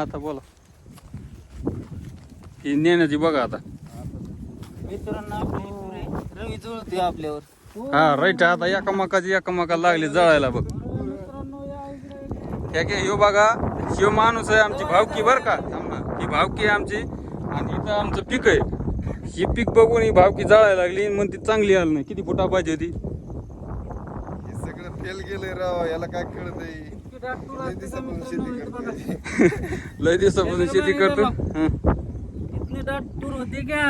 आता बोला. ही नेण्याची बघा आता. मित्रांनो आपले पुरे रवी जुळते आपल्यावर. हा राईट आता एकामेकाची एकामेका लागली जळायला बघ. हे घे ह्यो बघा. शिव माणूस आहे आमची भावकी बर का. थांब. ना. ही भावकी आहे आमची. आणि इथं आमचं पीक आहे. ही पीक बघून ही भावकी जळायला लागली मग ती चांगली आली नाही. किती फुटा पाहिजे होती? सगळं फेल गेलंय राव याला काय कळत लय दिवसापासून शेती करतोय. लय शेती करतो हं. इतने दाट तूर होते क्या?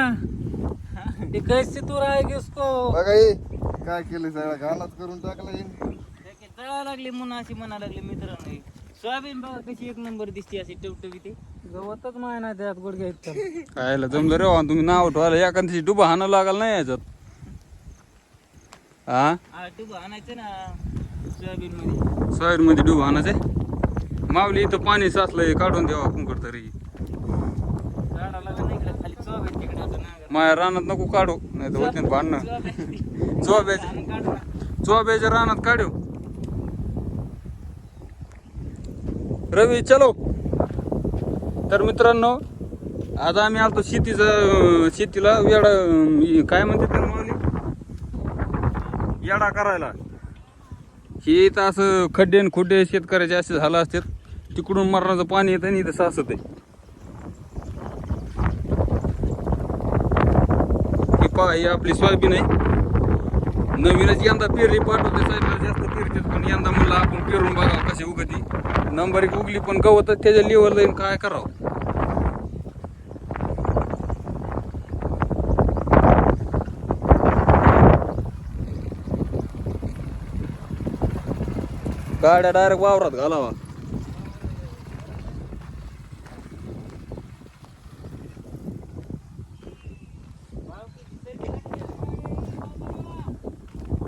ते कैसे तूर आहे की उसको? बघा हे काय केलंय सगळं? घालाच करून टाकला हे. जळा लागली म्हणून अशी म्हणा लागली मित्रांनो. हे. सोयाबीन बघा कशी एक नंबर दिसते अशी टवटवी ते गवतच माय ना त्यात गुडघ्या खायला जमलं रे वा, तुम्ही नाव ठेवायला. एखाद्याची डुबा हाणं लागाल नाही याच्यात. हा आटू आणायचं ना. सोयाबीन मध्ये डूबमध्ये डुबा माऊली इथं पाणी साचलंय काढून द्यावा कुंकड तरी. माया रानात नको काढू नाही तर होते भांडणं. चोब्याचे चोब्याच्या रानात काढू. रवी चलो. तर मित्रांनो आता आम्ही आलतो शेतीचं शेतीला वेडा काय म्हणते तर येडा करायला. हे तर असं खड्डे आणि खुड्डे शेतकऱ्याचे असे झालं असतात तिकडून मरणाचं पाणी येतं आणि इथं असं आहे. ही ही आपली सोयाबीन आहे. नवीनच यंदा पेरली पाठवते साहेब जास्त पेरते पण यंदा म्हणलं आपण पेरून बघा कशी उगती. नंबर एक उगली पण गवत त्याच्या लेवल काय करावं? गाड्या डायरेक्ट वावरात घालावा.